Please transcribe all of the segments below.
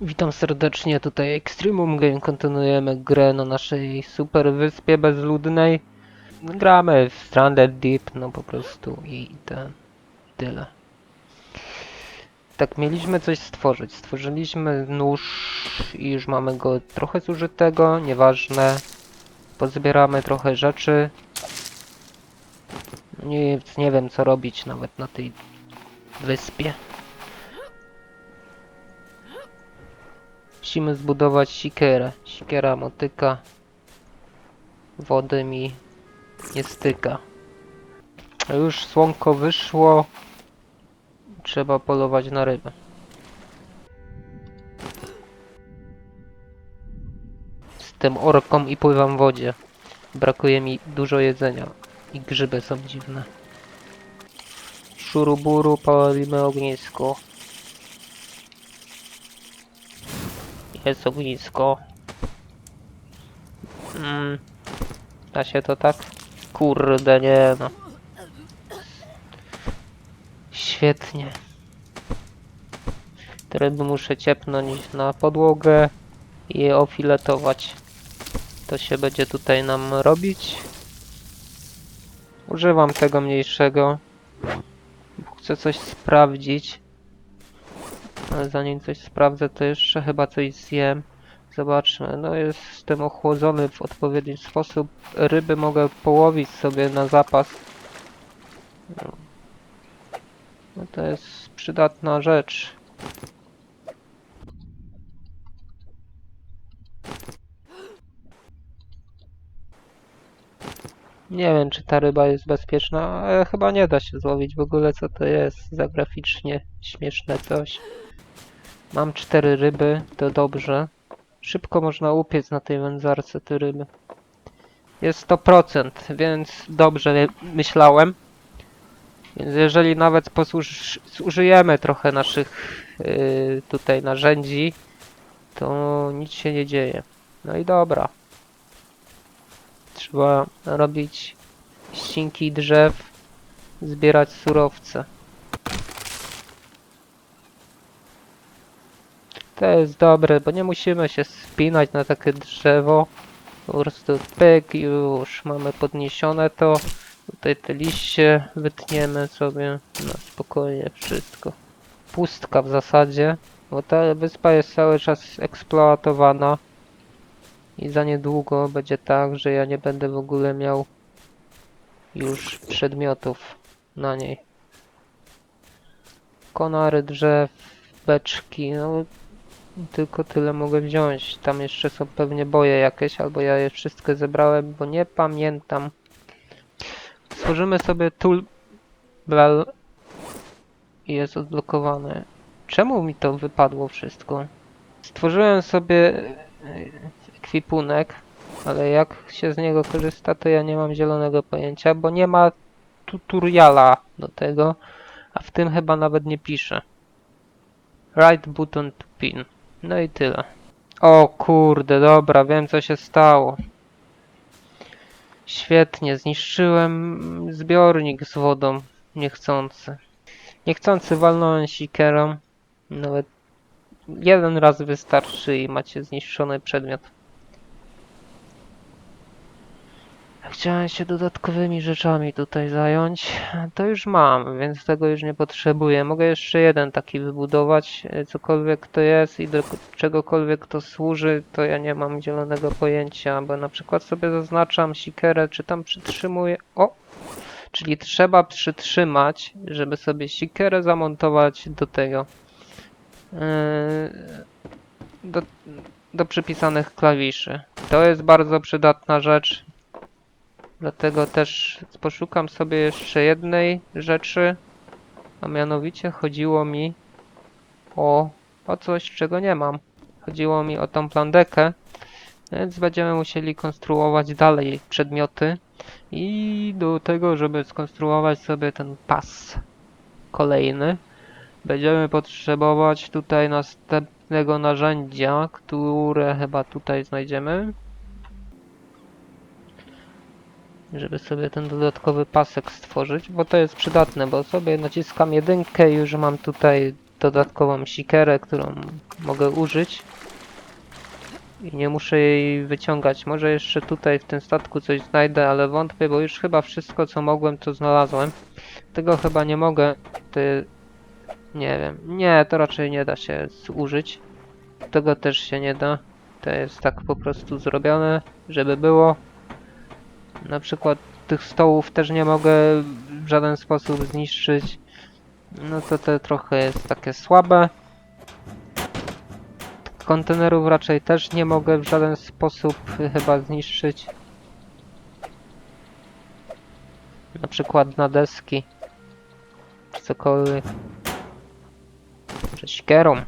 Witam serdecznie, tutaj Extremum Game. Kontynuujemy grę na naszej super wyspie bezludnej. Gramy w Stranded Deep, no po prostu i ten, tyle. Tak, mieliśmy coś stworzyć. Stworzyliśmy nóż i już mamy go trochę zużytego, nieważne. Pozbieramy trochę rzeczy. Nic, nie wiem co robić nawet na tej wyspie. Musimy zbudować sikerę. Sikiera motyka. Wody mi nie styka. Już słonko wyszło. Trzeba polować na rybę. Jestem orką i pływam w wodzie. Brakuje mi dużo jedzenia. I grzyby są dziwne. Szuruburu, palimy ognisko. Jest ognisko. Mm. Da się to tak? Kurde, nie no. Świetnie. Te ryby muszę ciepnąć na podłogę i je ofiletować. To się będzie tutaj nam robić. Używam tego mniejszego. Chcę coś sprawdzić. Ale zanim coś sprawdzę, to jeszcze chyba coś zjem. Zobaczmy. No jestem ochłodzony w odpowiedni sposób. Ryby mogę połowić sobie na zapas. No, to jest przydatna rzecz. Nie wiem, czy ta ryba jest bezpieczna, ale chyba nie da się złowić w ogóle, co to jest za graficznie śmieszne coś. Mam cztery ryby, to dobrze. Szybko można upiec na tej wędzarce te ryby. Jest 100%, więc dobrze myślałem. Więc jeżeli nawet zużyjemy trochę naszych yy, tutaj narzędzi, to nic się nie dzieje. No i dobra. Trzeba robić ścinki drzew, zbierać surowce. To jest dobre, bo nie musimy się spinać na takie drzewo. Po prostu pyk, już mamy podniesione to. Tutaj te liście wytniemy sobie na spokojnie wszystko. Pustka w zasadzie, bo ta wyspa jest cały czas eksploatowana. I za niedługo będzie tak, że ja nie będę w ogóle miał już przedmiotów na niej. Konary drzew, beczki, no tylko tyle mogę wziąć. Tam jeszcze są pewnie boje jakieś, albo ja je wszystkie zebrałem, bo nie pamiętam. Stworzymy sobie tool blal i jest odblokowany. Czemu mi to wypadło wszystko? Stworzyłem sobie e, ekwipunek, ale jak się z niego korzysta, to ja nie mam zielonego pojęcia, bo nie ma tutoriala do tego, a w tym chyba nawet nie pisze. Right button to pin. No i tyle. O kurde, dobra, wiem co się stało. Świetnie, zniszczyłem zbiornik z wodą niechcący. Niechcący walnąłem sikerą. Nawet jeden raz wystarczy i macie zniszczony przedmiot. Chciałem się dodatkowymi rzeczami tutaj zająć. To już mam, więc tego już nie potrzebuję. Mogę jeszcze jeden taki wybudować. e, Cokolwiek to jest i do czegokolwiek to służy, to ja nie mam zielonego pojęcia, bo na przykład sobie zaznaczam sikerę, czy tam przytrzymuję. O! Czyli trzeba przytrzymać, żeby sobie sikerę zamontować do tego. Yy, do, do przypisanych klawiszy. To jest bardzo przydatna rzecz. Dlatego też poszukam sobie jeszcze jednej rzeczy, a mianowicie chodziło mi o, o coś, czego nie mam. Chodziło mi o tą plandekę, więc będziemy musieli konstruować dalej przedmioty i do tego, żeby skonstruować sobie ten pas kolejny, będziemy potrzebować tutaj następnego narzędzia, które chyba tutaj znajdziemy żeby sobie ten dodatkowy pasek stworzyć, bo to jest przydatne, bo sobie naciskam jedynkę i już mam tutaj dodatkową sikerę, którą mogę użyć. I nie muszę jej wyciągać. Może jeszcze tutaj w tym statku coś znajdę, ale wątpię, bo już chyba wszystko co mogłem to znalazłem. Tego chyba nie mogę. Ty... Nie wiem. Nie, to raczej nie da się zużyć. Tego też się nie da. To jest tak po prostu zrobione, żeby było. Na przykład tych stołów też nie mogę w żaden sposób zniszczyć. No to to trochę jest takie słabe. Kontenerów raczej też nie mogę w żaden sposób chyba zniszczyć. Na przykład na deski. Czy cokolwiek. Czy siekierą.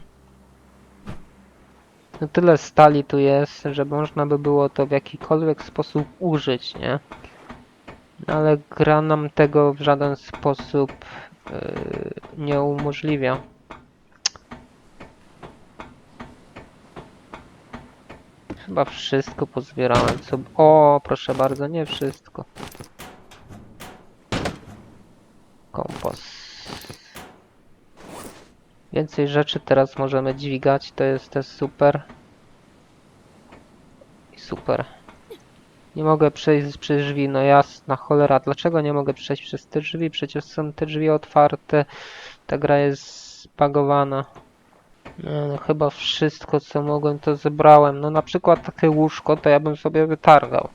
No tyle stali tu jest, że można by było to w jakikolwiek sposób użyć, nie? No ale gra nam tego w żaden sposób yy, nie umożliwia. Chyba wszystko pozbierałem. Co... O, proszę bardzo, nie wszystko. Kompost. Więcej rzeczy teraz możemy dźwigać, to jest też super. I super. Nie mogę przejść przez drzwi, no jasna cholera. Dlaczego nie mogę przejść przez te drzwi? Przecież są te drzwi otwarte. Ta gra jest zbagowana. No, no chyba wszystko co mogłem to zebrałem. No na przykład takie łóżko to ja bym sobie wytargał.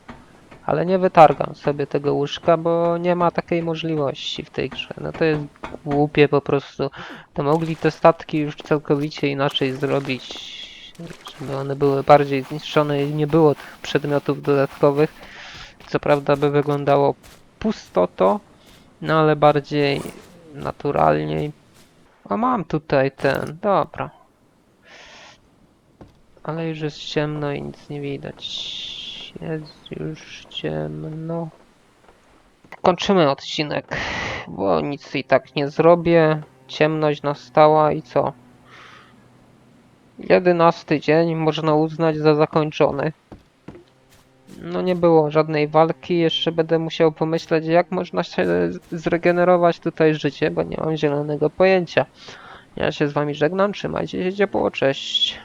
Ale nie wytargam sobie tego łóżka, bo nie ma takiej możliwości w tej grze. No to jest głupie po prostu. To mogli te statki już całkowicie inaczej zrobić. Żeby one były bardziej zniszczone i nie było tych przedmiotów dodatkowych. Co prawda by wyglądało pusto to, no ale bardziej naturalniej. A mam tutaj ten, dobra. Ale już jest ciemno i nic nie widać. Jest już ciemno. Kończymy odcinek, bo nic i tak nie zrobię. Ciemność nastała i co? Jedenasty dzień można uznać za zakończony. No nie było żadnej walki, jeszcze będę musiał pomyśleć jak można się zregenerować tutaj życie, bo nie mam zielonego pojęcia. Ja się z wami żegnam, trzymajcie się ciepło, cześć.